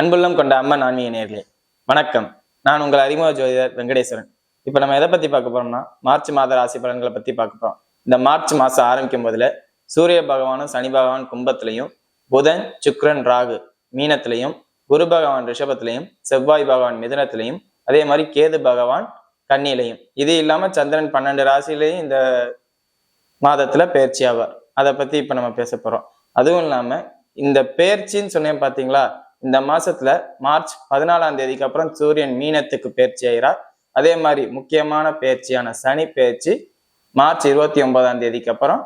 அன்புள்ளம் கொண்ட அம்மன் ஆன்மீக நேர்களே வணக்கம். நான் உங்கள் அறிமுக ஜோதிடர் வெங்கடேஸ்வரன். இப்போ நம்ம எதை பற்றி பார்க்க போறோம்னா மார்ச் மாத ராசி பலன்களை பற்றி பார்க்க போறோம். இந்த மார்ச் மாதம் ஆரம்பிக்கும் போதுல சூரிய பகவானும் சனி பகவான் கும்பத்திலையும் புதன் சுக்ரன் ராகு மீனத்திலையும் குரு பகவான் ரிஷபத்திலையும் செவ்வாய் பகவான் மிதுனத்திலையும் அதே மாதிரி கேது பகவான் கன்னியிலையும் இது இல்லாம சந்திரன் பன்னெண்டு ராசியிலையும் இந்த மாதத்துல பயிற்சி ஆவார். அதை பத்தி இப்ப நம்ம பேச போறோம். அதுவும் இல்லாம இந்த பேர்ச்சின்னு சொன்னேன் பாத்தீங்களா? இந்த மாசத்துல மார்ச் பதினாலாம் தேதிக்கு அப்புறம் சூரியன் மீனத்துக்கு பயிற்சி ஆகிறார். அதே மாதிரி முக்கியமான பயிற்சியான சனி பயிற்சி மார்ச் இருபத்தி ஒன்பதாம் தேதிக்கு அப்புறம்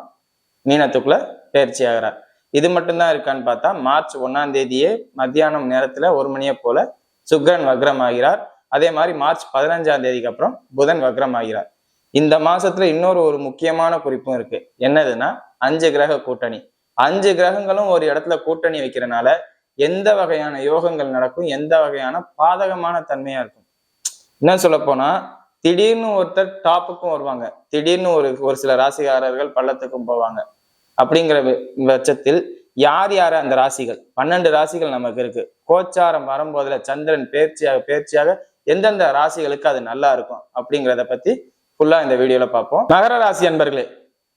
மீனத்துக்குள்ள பயிற்சி ஆகிறார். இது மட்டும்தான் இருக்கான்னு பார்த்தா மார்ச் ஒன்னாம் தேதியே மத்தியானம் நேரத்துல ஒரு மணியை போல சுக்ரன் வக்ரம் ஆகிறார் அதே மாதிரி மார்ச் பதினஞ்சாம் தேதிக்கு அப்புறம் புதன் வக்ரம் ஆகிறார் இந்த மாசத்துல இன்னொரு ஒரு முக்கியமான குறிப்பும் இருக்கு. என்னதுன்னா அஞ்சு கிரக கூட்டணி. அஞ்சு கிரகங்களும் ஒரு இடத்துல கூட்டணி வைக்கிறனால எந்த வகையான யோகங்கள் நடக்கும் எந்த வகையான பாதகமான தன்மையா இருக்கும். என்ன சொல்ல போனா திடீர்னு ஒருத்தர் டாப்புக்கும் வருவாங்க. திடீர்னு ஒரு ஒரு சில ராசிக்காரர்கள் பள்ளத்துக்கும் போவாங்க. அப்படிங்கிற பட்சத்தில் யார் யார் அந்த ராசிகள்? பன்னெண்டு ராசிகள் நமக்கு இருக்கு. கோச்சாரம் வரும்போதுல சந்திரன் பேர்ச்சியாக பேர்ச்சியாக எந்தெந்த ராசிகளுக்கு அது நல்லா இருக்கும் அப்படிங்கிறத பத்தி ஃபுல்லா இந்த வீடியோல பார்ப்போம். மகர ராசி அன்பர்களே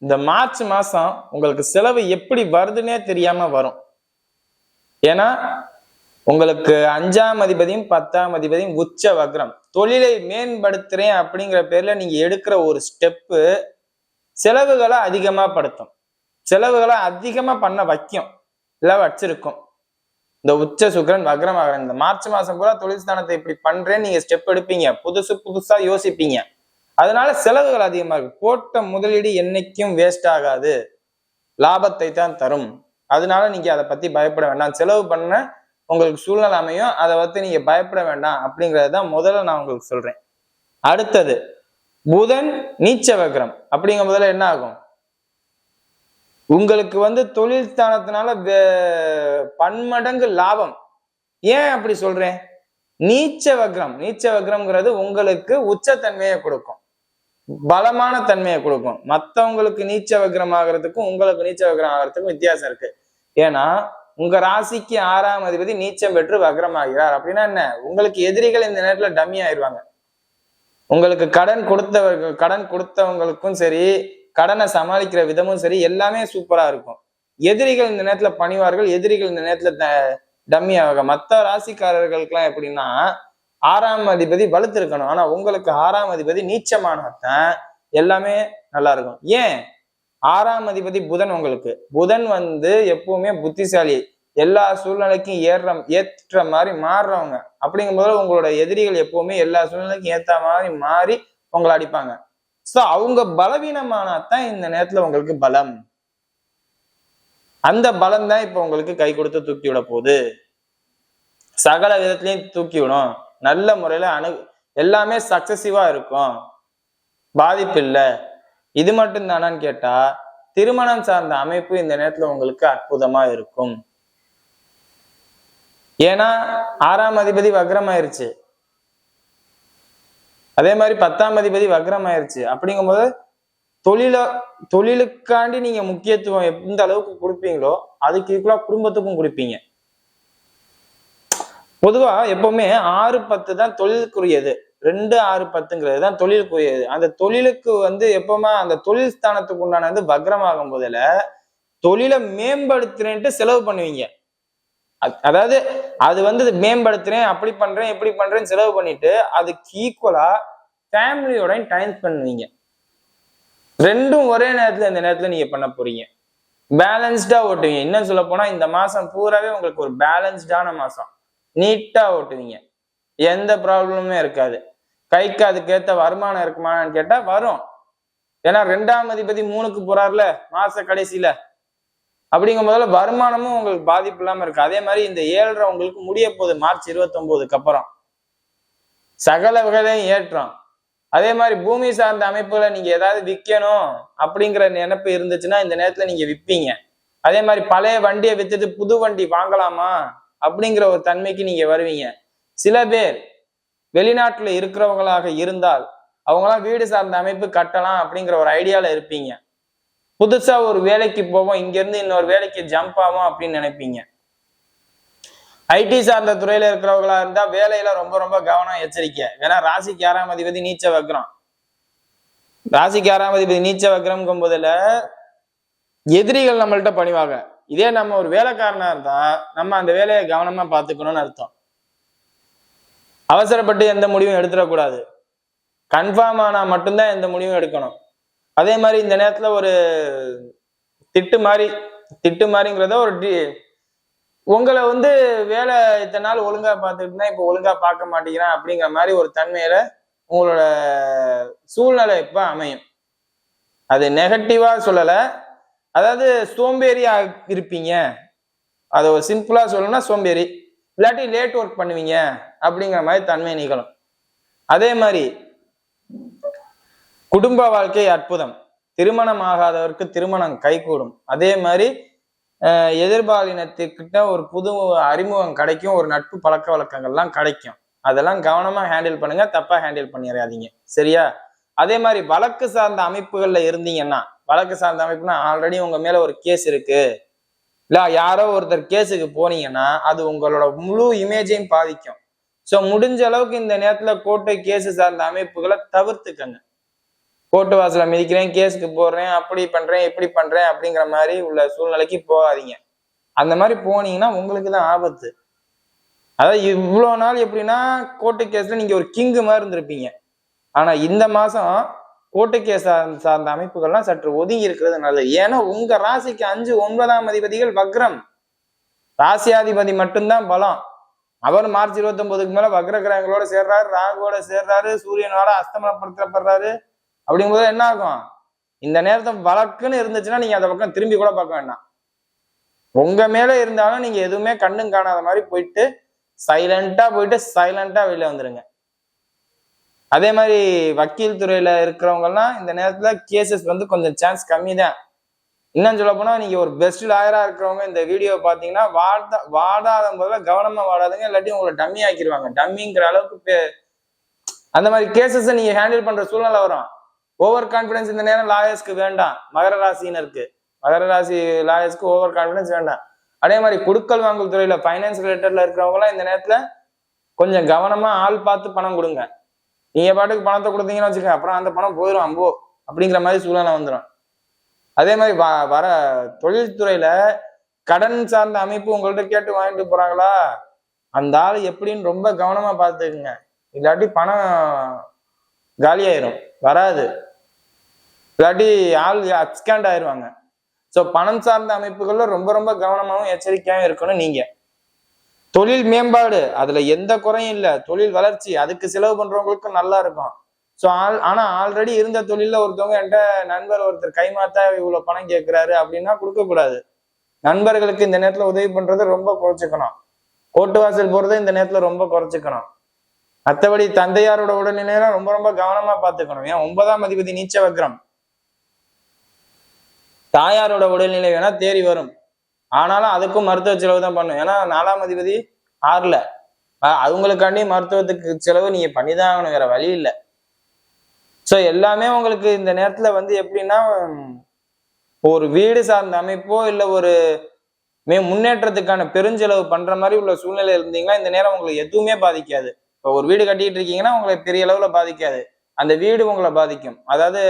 இந்த மார்ச் மாசம் உங்களுக்கு செலவு எப்படி வருதுன்னே தெரியாம வரும். ஏன்னா உங்களுக்கு அஞ்சாம் அதிபதியும் பத்தாம் அதிபதியும் உச்ச வக்ரம். தொழிலை மேம்படுத்துறேன் அப்படிங்கிற பேர்ல நீங்க எடுக்கிற ஒரு ஸ்டெப்பு செலவுகளை அதிகமா படுத்தும். செலவுகளை அதிகமா பண்ண வைக்கும். இல்ல வச்சிருக்கும். இந்த உச்ச சுக்கிரன் வக்ரம் ஆகிறேன் இந்த மார்ச் மாசம் பூரா தொழில் ஸ்தானத்தை இப்படி பண்றேன்னு நீங்க ஸ்டெப் எடுப்பீங்க. புதுசு புதுசா யோசிப்பீங்க. அதனால செலவுகள் அதிகமா இருக்கு. போட்ட முதலீடு என்னைக்கும் வேஸ்ட் ஆகாது. லாபத்தை தான் தரும். அதனால நீங்க அதை பத்தி பயப்பட வேண்டாம். செலவு பண்ண உங்களுக்கு சூழ்நிலை அமையும். அதை பத்தி நீங்க பயப்பட வேண்டாம் அப்படிங்கறதுதான் முதல்ல நான் உங்களுக்கு சொல்றேன். அடுத்தது புதன் நீச்ச வக்ரம் அப்படிங்கும் முதல்ல என்ன ஆகும்? உங்களுக்கு வந்து தொழில் ஸ்தானத்தினால பன்மடங்கு லாபம். ஏன் அப்படி சொல்றேன்? நீச்ச வக்ரம். நீச்ச வக்ரம்ங்கிறது உங்களுக்கு உச்சத்தன்மையை கொடுக்கும். பலமான தன்மையை கொடுக்கும். மற்றவங்களுக்கு நீச்ச வக்ரம் ஆகிறதுக்கும் உங்களுக்கு நீச்ச வக்ரம் ஆகிறதுக்கும் வித்தியாசம் இருக்கு. ஏன்னா உங்க ராசிக்கு ஆறாம் அதிபதி நீச்சம் பெற்று வக்ரம் ஆகிறார் அப்படின்னா என்ன? உங்களுக்கு எதிரிகள் இந்த நேரத்துல டம்மி ஆயிடுவாங்க உங்களுக்கு கடன் கொடுத்தவர்கள் கடன் கொடுத்தவங்களுக்கும் சரி கடனை சமாளிக்கிற விதமும் சரி எல்லாமே சூப்பரா இருக்கும். எதிரிகள் இந்த நேரத்துல பணிவார்கள் எதிரிகள் இந்த நேரத்துல த- டம்மி ஆக மத்த ராசிக்காரர்களுக்கெல்லாம் எப்படின்னா ஆறாம் அதிபதி வலுத்திருக்கணும். ஆனா உங்களுக்கு ஆறாம் அதிபதி நீச்சமானதான் எல்லாமே நல்லா இருக்கும். ஏன்? ஆறாம் அதிபதி புதன் உங்களுக்கு. புதன் வந்து எப்பவுமே புத்திசாலி. எல்லா சூழ்நிலைக்கும் ஏற ஏற்ற மாதிரி மாறுறவங்க. அப்படிங்கும்போது உங்களோட எதிரிகள் எப்பவுமே எல்லா சூழ்நிலைக்கும் ஏத்த மாதிரி மாறி உங்களை அடிப்பாங்க. சோ அவங்க பலவீனமானாதான் இந்த நேரத்துல உங்களுக்கு பலம். அந்த பலம் தான் இப்ப உங்களுக்கு கை கொடுத்து தூக்கி விட போகுது. சகல விதத்திலையும் தூக்கி விடும். நல்ல முறையில அணு எல்லாமே சக்சசிவா இருக்கும். பாதிப்பு இல்லை. இது மட்டும் தானான்னு கேட்டா திருமணம் சார்ந்த அமைப்பு இந்த நேரத்துல உங்களுக்கு அற்புதமா இருக்கும். ஏன்னா ஆறாம் அதிபதி வக்ரம் ஆயிருச்சு. அதே மாதிரி பத்தாம் அதிபதி வக்ரம் ஆயிருச்சு. அப்படிங்கும்போது தொழில தொழிலுக்காண்டி நீங்க முக்கியத்துவம் எந்த அளவுக்கு கொடுப்பீங்களோ அதுக்கு ஈக்குவலா குடும்பத்துக்கும் கொடுப்பீங்க. பொதுவா எப்பவுமே ஆறு பத்து தான் தொழிலுக்குரியது. ரெண்டு ஆறு பத்துங்கிறது தான் தொழிலுக்குரியது. அந்த தொழிலுக்கு வந்து எப்பவுமே அந்த தொழில் ஸ்தானத்துக்கு உண்டானது வக்ரமாகும் போதுல தொழிலை மேம்படுத்துறேன்ட்டு செலவு பண்ணுவீங்க. அதாவது அது வந்து மேம்படுத்துறேன் அப்படி பண்றேன் இப்படி பண்றேன்னு செலவு பண்ணிட்டு அதுக்கு ஈக்குவலா ஃபேமிலியோட டைம் பண்ணுவீங்க. ரெண்டும் ஒரே நேரத்துல இந்த நேரத்துல நீங்க பண்ண போறீங்க. பேலன்ஸ்டா ஓட்டுவீங்க. இன்னும் சொல்ல போனா இந்த மாசம் பூராவே உங்களுக்கு ஒரு பேலன்ஸ்டான மாசம். நீட்டா ஓட்டுவீங்க. எந்த ப்ராப்ளமுமே இருக்காது. கைக்கு அதுக்கேத்த வருமானம் இருக்குமான்னு கேட்டா வரும். ஏன்னா ரெண்டாம் அதிபதி மூணுக்கு போறாருல மாச கடைசியில. அப்படிங்கும் வருமானமும் உங்களுக்கு பாதிப்பு இல்லாம இருக்கு. அதே மாதிரி இந்த ஏழரை உங்களுக்கு முடிய போகுது மார்ச் இருபத்தி அப்புறம். சகல வகையிலையும் ஏற்றம். அதே மாதிரி பூமி சார்ந்த அமைப்புகளை நீங்க ஏதாவது விற்கணும் அப்படிங்கிற நினைப்பு இருந்துச்சுன்னா இந்த நேரத்துல நீங்க விற்பீங்க அதே மாதிரி பழைய வண்டியை வித்துட்டு புது வண்டி வாங்கலாமா அப்படிங்கிற ஒரு தன்மைக்கு நீங்க வருவீங்க. சில பேர் வெளிநாட்டுல இருக்கிறவங்களாக இருந்தால் அவங்களாம் வீடு சார்ந்த அமைப்பு கட்டலாம் அப்படிங்கிற ஒரு ஐடியால இருப்பீங்க. புதுசா ஒரு வேலைக்கு போவோம் இங்கிருந்து இன்னொரு வேலைக்கு ஜம்ப் ஆகும் அப்படின்னு நினைப்பீங்க. ஐடி சார்ந்த துறையில இருக்கிறவங்களா இருந்தா வேலையில ரொம்ப ரொம்ப கவனம் எச்சரிக்கை. ஏன்னா ராசிக்கு ஆறாம் அதிபதி நீச்ச வைக்கிறோம் ராசிக்கு ஆறாம் அதிபதி நீச்ச வைக்கிறோம் போதுல எதிரிகள் நம்மள்ட்ட பணிவாங்க. இதே நம்ம ஒரு வேலைக்காரனா இருந்தா நம்ம அந்த வேலையை கவனமா பார்த்துக்கணும்னு அர்த்தம். அவசரப்பட்டு எந்த முடிவும் எடுத்துடக்கூடாது. கன்ஃபார்ம் ஆனா மட்டும்தான் எந்த முடிவும் எடுக்கணும். அதே மாதிரி இந்த நேரத்துல ஒரு திட்டு மாதிரி திட்டு மாதிரிங்கிறத ஒரு டி- உங்களை வந்து வேலை இத்தனை நாள் ஒழுங்கா பார்த்துட்டு இப்போ ஒழுங்கா பார்க்க மாட்டேங்கிறான் அப்படிங்கிற மாதிரி ஒரு தன்மையில உங்களோட சூழ்நிலை இப்ப அமையும். அது நெகட்டிவா சொல்லல. அதாவது சோம்பேறியா இருப்பீங்க. அதை ஒரு சிம்பிளா சொல்லணும்னா சோம்பேறி. இல்லாட்டி லேட் ஒர்க் பண்ணுவீங்க அப்படிங்கிற மாதிரி தன்மை நிகழும். அதே மாதிரி குடும்ப வாழ்க்கை அற்புதம். திருமணம் ஆகாதவருக்கு திருமணம் கைகூடும். அதே மாதிரி எதிர்பாலினத்துக்கிட்ட ஒரு புது அறிமுகம் கிடைக்கும் ஒரு நட்பு பழக்க வழக்கங்கள்லாம் கிடைக்கும். அதெல்லாம் கவனமா ஹேண்டில் பண்ணுங்க தப்பா ஹேண்டில் பண்ணிடாதீங்க சரியா? அதே மாதிரி வழக்கு சார்ந்த அமைப்புகள்ல இருந்தீங்கன்னா வழக்கு சார்ந்த அமைப்புனா ஆல்ரெடி உங்க மேல ஒரு கேஸ் இருக்கு. இல்ல யாரோ ஒருத்தர் கேஸுக்கு போனீங்கன்னா அது உங்களோட முழு இமேஜையும் பாதிக்கும். ஸோ முடிஞ்ச அளவுக்கு இந்த நேரத்துல கோர்ட்டு கேஸு சார்ந்த அமைப்புகளை தவிர்த்துக்கங்க. கோர்ட்டு வாசல மிதிக்கிறேன் கேஸுக்கு போடுறேன் அப்படி பண்றேன் இப்படி பண்றேன் அப்படிங்கிற மாதிரி உள்ள சூழ்நிலைக்கு போகாதீங்க. அந்த மாதிரி போனீங்கன்னா உங்களுக்கு தான் ஆபத்து. அதாவது இவ்வளோ நாள் எப்படின்னா கோர்ட்டு கேஸ்ல நீங்க ஒரு கிங்கு மாதிரி இருந்திருப்பீங்க. ஆனா இந்த மாசம் கோர்ட்டு கேஸ் சார்ந்த அமைப்புகள்லாம் சற்று ஒதுங்கி இருக்கிறது நல்லது. ஏன்னா உங்க ராசிக்கு அஞ்சு ஒன்பதாம் அதிபதிகள் வக்ரம். ராசியாதிபதி மட்டும்தான் பலம். அவர் மார்ச் இருபத்தி ஒன்பதுக்கு மேல வக்ர கிரகங்களோட சேர்றாரு ராகுவோட சேர்றாரு சூரியனோட அஸ்தமனப்படுத்தப்படுறாரு. அப்படிங்கும்போது என்ன ஆகும்? இந்த நேரத்தை வழக்குன்னு இருந்துச்சுன்னா நீங்க அந்த பக்கம் திரும்பி கூட பார்க்க வேண்டாம். உங்க மேல இருந்தாலும் நீங்க எதுவுமே கண்ணும் காணாத மாதிரி போயிட்டு சைலண்டா போயிட்டு சைலண்டா வெளியில வந்துருங்க. அதே மாதிரி வக்கீல் துறையில இருக்கிறவங்கலாம் இந்த நேரத்துல கேசஸ் வந்து கொஞ்சம் சான்ஸ் கம்மி தான் இன்னும் சொல்ல போனா நீங்க ஒரு பெஸ்ட் லாயரா இருக்கிறவங்க இந்த வீடியோ பாத்தீங்கன்னா வாட வாடாத முதல்ல கவனமா வாடாதுங்க இல்லாட்டி உங்களை டம்மி ஆக்கிடுவாங்க டம்மிங்கிற அளவுக்கு அந்த மாதிரி கேசஸை நீங்க ஹேண்டில் பண்ற சூழ்நிலை வரும். ஓவர் கான்பிடன்ஸ் இந்த நேரம் லாயர்ஸ்க்கு வேண்டாம். மகர ராசினருக்கு மகர ராசி லாயர்ஸ்க்கு ஓவர் கான்பிடன்ஸ் வேண்டாம். அதே மாதிரி குடுக்கல் வாங்கல் துறையில ஃபைனான்ஸ் ரிலேட்டட்ல இருக்கிறவங்களாம் இந்த நேரத்துல கொஞ்சம் கவனமா ஆள் பார்த்து பணம் கொடுங்க. நீங்க பாட்டுக்கு பணத்தை கொடுத்தீங்கன்னு வச்சுக்கோங்க. அப்புறம் அந்த பணம் போயிடும் அம்போ அப்படிங்கிற மாதிரி சூழ்நிலை வந்துடும் அதே மாதிரி வ- வர தொழில்துறையில கடன் சார்ந்த அமைப்பு உங்கள்ட்ட கேட்டு வாங்கிட்டு போறாங்களா? அந்த ஆள் எப்படின்னு ரொம்ப கவனமா பார்த்துக்குங்க. இல்லாட்டி பணம் காலியாயிரும். வராது. இல்லாட்டி ஆள் அப்ஸ்கேண்ட் ஆயிடுவாங்க ஸோ பணம் சார்ந்த அமைப்புகள்ல ரொம்ப ரொம்ப கவனமாகவும் எச்சரிக்கையாகவும் இருக்கணும் நீங்க. தொழில் மேம்பாடு அதுல எந்த குறையும் இல்லை. தொழில் வளர்ச்சி அதுக்கு செலவு பண்றவங்களுக்கும் நல்லா இருக்கும். ஸோ ஆல் ஆனா ஆல்ரெடி இருந்த தொழிலில் ஒருத்தவங்க என்கிட்ட நண்பர் ஒருத்தர் கைமாத்தா இவ்வளவு பணம் கேட்கிறாரு அப்படின்னா கொடுக்கக்கூடாது நண்பர்களுக்கு இந்த நேரத்துல உதவி பண்றது ரொம்ப குறைச்சிக்கணும். கோட்டு வாசல் போறதை இந்த நேரத்துல ரொம்ப குறைச்சிக்கணும். மற்றபடி தந்தையாரோட உடல்நிலையெல்லாம் ரொம்ப ரொம்ப கவனமா பார்த்துக்கணும். ஏன்? ஒன்பதாம் அதிபதி நீச்ச வக்ரம். தாயாரோட உடல்நிலை வேணா தேறி வரும். ஆனாலும் அதுக்கும் மருத்துவ செலவு தான் பண்ணும். ஏன்னா நாலாம் அதிபதி ஆறுல. அவங்களுக்காண்டி மருத்துவத்துக்கு செலவு நீங்க பண்ணிதான் ஆகணும் வேற வழி இல்லை. ஸோ எல்லாமே உங்களுக்கு இந்த நேரத்துல வந்து எப்படின்னா ஒரு வீடு சார்ந்த அமைப்போ இல்லை ஒரு மே முன்னேற்றத்துக்கான பெருஞ்செலவு பண்ற மாதிரி உள்ள சூழ்நிலை இருந்தீங்கன்னா இந்த நேரம் உங்களுக்கு எதுவுமே பாதிக்காது. இப்போ ஒரு வீடு கட்டிட்டு இருக்கீங்கன்னா உங்களை பெரிய அளவுல பாதிக்காது. அந்த வீடு உங்களை பாதிக்கும். அதாவது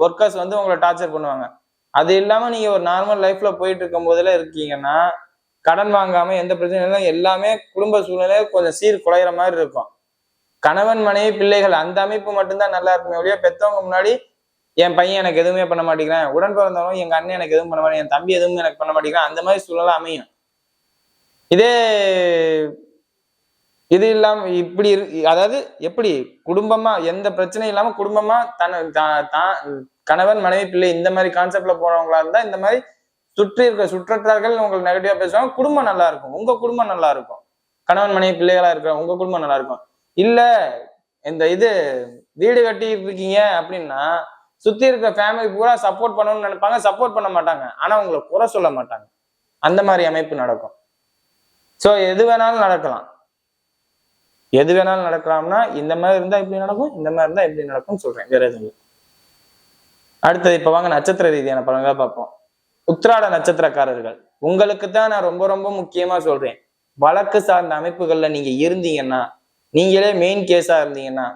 ஒர்க்கர்ஸ் வந்து உங்களை டார்ச்சர் பண்ணுவாங்க. அது இல்லாம நீங்க ஒரு நார்மல் லைஃப்ல போயிட்டு இருக்கும் போதுல இருக்கீங்கன்னா கடன் வாங்காம எந்த பிரச்சனையும் இல்லை எல்லாமே குடும்ப சூழ்நிலை கொஞ்சம் சீர் குலையிற மாதிரி இருக்கும். கணவன் மனைவி பிள்ளைகள் அந்த அமைப்பு மட்டும்தான் நல்லா இருக்குமே ஒழிய பெத்தவங்க முன்னாடி என் பையன் எனக்கு எதுவுமே பண்ண மாட்டேங்கிறான் உடன் பிறந்தாலும் எங்க அண்ணன் எனக்கு எதுவும் பண்ண மாட்டேன் என் தம்பி எதுவும் எனக்கு பண்ண மாட்டேங்கிறான் அந்த மாதிரி சூழ்நிலை அமையும். இதே இது இல்லாம இப்படி இரு- அதாவது எப்படி குடும்பமா எந்த பிரச்சனையும் இல்லாம குடும்பமா தன் தான் கணவன் மனைவி பிள்ளை இந்த மாதிரி கான்செப்ட்ல போறவங்களா இருந்தா இந்த மாதிரி சுற்றி இருக்க சுற்றத்தார்கள் உங்களுக்கு நெகட்டிவா பேசுவாங்க. குடும்பம் நல்லா இருக்கும். உங்க குடும்பம் நல்லா இருக்கும். கணவன் மனைவி பிள்ளைகளா இருக்கிற உங்க குடும்பம் நல்லா இருக்கும். இல்ல இந்த இது வீடு கட்டி இருக்கீங்க அப்படின்னா சுத்தி இருக்க ஃபேமிலி பூரா சப்போர்ட் பண்ணணும்னு நினைப்பாங்க. சப்போர்ட் பண்ண மாட்டாங்க. ஆனா உங்களை குறை சொல்ல மாட்டாங்க. அந்த மாதிரி அமைப்பு நடக்கும். ஸோ எது வேணாலும் நடக்கலாம். எது வேணாலும் நடக்கலாம்னா இந்த மாதிரி இருந்தா இப்படி நடக்கும். இந்த மாதிரி இருந்தா இப்படி நடக்கும்னு சொல்றேன். வேற எதுவும் அடுத்தது இப்ப வாங்க நட்சத்திர ரீதியான பலன்களை பார்ப்போம். உத்திராட நட்சத்திரக்காரர்கள் உங்களுக்கு தான் நான் ரொம்ப ரொம்ப முக்கியமா சொல்றேன். வழக்கு சார்ந்த அமைப்புகள்ல நீங்க இருந்தீங்கன்னா நீங்களே மெயின் கேஸா இருந்தீங்கன்னா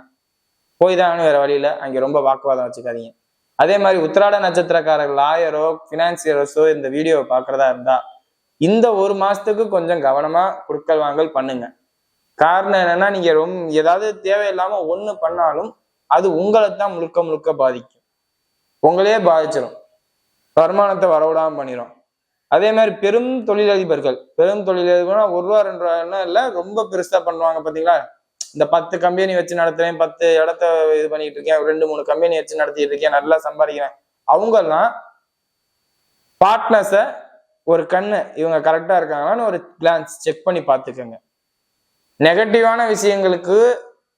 போய் தான் வேற வழியில அங்க ரொம்ப வாக்குவாதம் வச்சுக்காதீங்க. அதே மாதிரி உத்திராட நட்சத்திரக்காரர்கள் லாயரோ பினான்சியரஸோ இந்த வீடியோவை பாக்குறதா இருந்தா இந்த ஒரு மாசத்துக்கு கொஞ்சம் கவனமா குடுக்கல் வாங்கல் பண்ணுங்க. காரணம் என்னன்னா நீங்க ரொம்ப ஏதாவது தேவையில்லாம ஒண்ணு பண்ணாலும் அது உங்களை தான் முழுக்க முழுக்க பாதிக்கும். உங்களையே பாதிச்சிடும் வருமானத்தை வரவிடாமல் பண்ணிடும் அதே மாதிரி பெரும் தொழிலதிபர்கள் பெரும் தொழிலதிபர்னா ஒரு ரூபா ரெண்டு ரூபாய்னா இல்லை ரொம்ப பெருசா பண்ணுவாங்க பாத்தீங்களா? இந்த பத்து கம்பெனி வச்சு நடத்துறேன் பத்து இடத்த இது பண்ணிட்டு இருக்கேன் ரெண்டு மூணு கம்பெனி வச்சு நடத்திட்டு இருக்கேன் நல்லா சம்பாதிக்கிறேன். அவங்கெல்லாம் பார்ட்னர்ஸை ஒரு கண்ணு இவங்க கரெக்டா இருக்காங்களான்னு ஒரு கிளான்ஸ் செக் பண்ணி பார்த்துக்கோங்க. நெகட்டிவான விஷயங்களுக்கு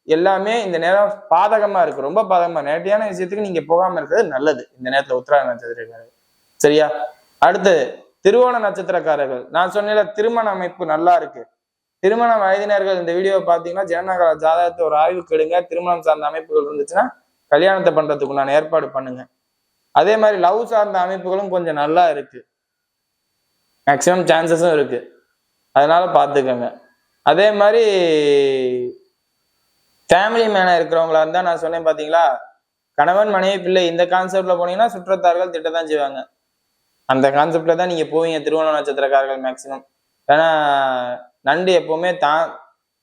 எல்லாமே இந்த நேரம் பாதகமா இருக்கு. ரொம்ப பாதகமா. நேரடியான விஷயத்துக்கு நீங்க போகாம இருக்கிறது நல்லது. இந்த நேரத்துல உத்தராட நட்சத்திரக்காரர்கள். சரியா? அடுத்து திருவோண நட்சத்திரக்காரர்கள். நான் சொன்ன திருமண அமைப்பு நல்லா இருக்கு. திருமண வயதினர்கள் இந்த வீடியோவை பார்த்தீங்கன்னா ஜனநகர ஜாதகத்தை ஒரு ஆய்வுக்கு எடுங்க. திருமணம் சார்ந்த அமைப்புகள் இருந்துச்சுன்னா கல்யாணத்தை பண்றதுக்கு நான் ஏற்பாடு பண்ணுங்க. அதே மாதிரி லவ் சார்ந்த அமைப்புகளும் கொஞ்சம் நல்லா இருக்கு. மேக்சிமம் சான்சஸும் இருக்கு. அதனால பார்த்துக்கோங்க. அதே மாதிரி ஃபேமிலி மேனாக இருக்கிறவங்களா இருந்தால் நான் சொன்னேன் பார்த்தீங்களா கணவன் மனைவி பிள்ளை இந்த கான்செப்ட்ல போனீங்கன்னா சுற்றத்தார்கள் திட்டத்தான் செய்வாங்க. அந்த கான்செப்ட்ல தான் நீங்க போவீங்க திருவண்ண நட்சத்திரக்காரர்கள் மேக்சிமம் ஏன்னா நண்டு எப்பவுமே தான்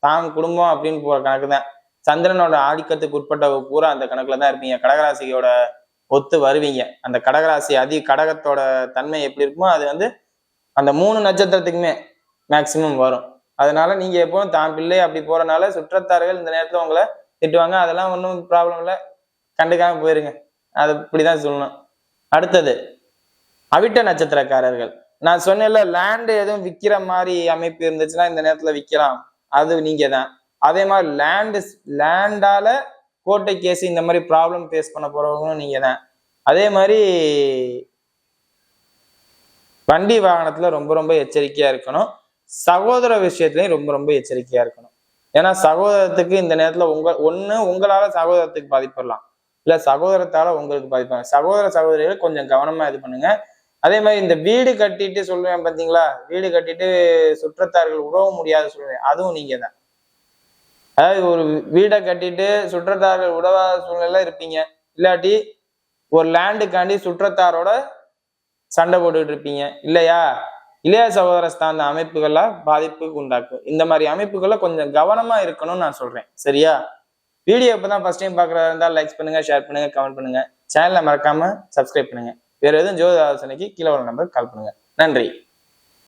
தான் குடும்பம் அப்படின்னு போற கணக்கு தான். சந்திரனோட ஆதிக்கத்துக்கு உட்பட்ட பூரா அந்த கணக்குல தான் இருப்பீங்க. கடகராசியோட ஒத்து வருவீங்க. அந்த கடகராசி அதி கடகத்தோட தன்மை எப்படி இருக்குமோ அது வந்து அந்த மூணு நட்சத்திரத்துக்குமே மேக்சிமம் வரும். அதனால நீங்க எப்பவும் தான் பிள்ளை அப்படி போறனால சுற்றத்தார்கள் இந்த நேரத்துல உங்களை திட்டுவாங்க. அதெல்லாம் ஒன்றும் ப்ராப்ளம் இல்லை. கண்டுக்காம போயிருங்க. அது இப்படிதான் சொல்லணும். அடுத்தது அவிட்ட நட்சத்திரக்காரர்கள். நான் சொன்னேன்ல லேண்டு எதுவும் விற்கிற மாதிரி அமைப்பு இருந்துச்சுன்னா இந்த நேரத்துல விற்கலாம் அது நீங்க தான் அதே மாதிரி லேண்டு லேண்டால கோட்டை கேஸ் இந்த மாதிரி ப்ராப்ளம் ஃபேஸ் பண்ண போறவங்களும் நீங்க தான் அதே மாதிரி வண்டி வாகனத்துல ரொம்ப ரொம்ப எச்சரிக்கையா இருக்கணும். சகோதர விஷயத்துலையும் ரொம்ப ரொம்ப எச்சரிக்கையா இருக்கணும். ஏன்னா சகோதரத்துக்கு இந்த நேரத்துல உங்க ஒண்ணு உங்களால சகோதரத்துக்கு பாதிப்பிடலாம். இல்ல சகோதரத்தால உங்களுக்கு பாதிப்பாங்க சகோதர சகோதரிகள் கொஞ்சம் கவனமா இது பண்ணுங்க. அதே மாதிரி இந்த வீடு கட்டிட்டு சொல்லுவேன் பாத்தீங்களா? வீடு கட்டிட்டு சுற்றத்தார்கள் உறவ முடியாத சொல்லுவேன் அதுவும் நீங்க தான் அதாவது ஒரு வீடை கட்டிட்டு சுற்றத்தார்கள் உடவாத சூழ்நிலை இருப்பீங்க. இல்லாட்டி ஒரு லேண்டுக்காண்டி சுற்றத்தாரோட சண்டை போட்டுக்கிட்டு இருப்பீங்க. இல்லையா? இளைய சகோதர ஸ்தான அமைப்புகள்லாம் பாதிப்புக்கு உண்டாக்கும். இந்த மாதிரி அமைப்புகளை கொஞ்சம் கவனமா இருக்கணும்னு நான் சொல்றேன். சரியா? வீடியோ இப்பதான் ஃபர்ஸ்ட் டைம் பாக்குறதா இருந்தால் லைக்ஸ் பண்ணுங்க ஷேர் பண்ணுங்க கமெண்ட் பண்ணுங்க. சேனலை மறக்காம சப்ஸ்கிரைப் பண்ணுங்க. வேற எதுவும் ஜோதி ஆலோசனைக்கு கீழே ஒரு நம்பர் கால் பண்ணுங்க. நன்றி.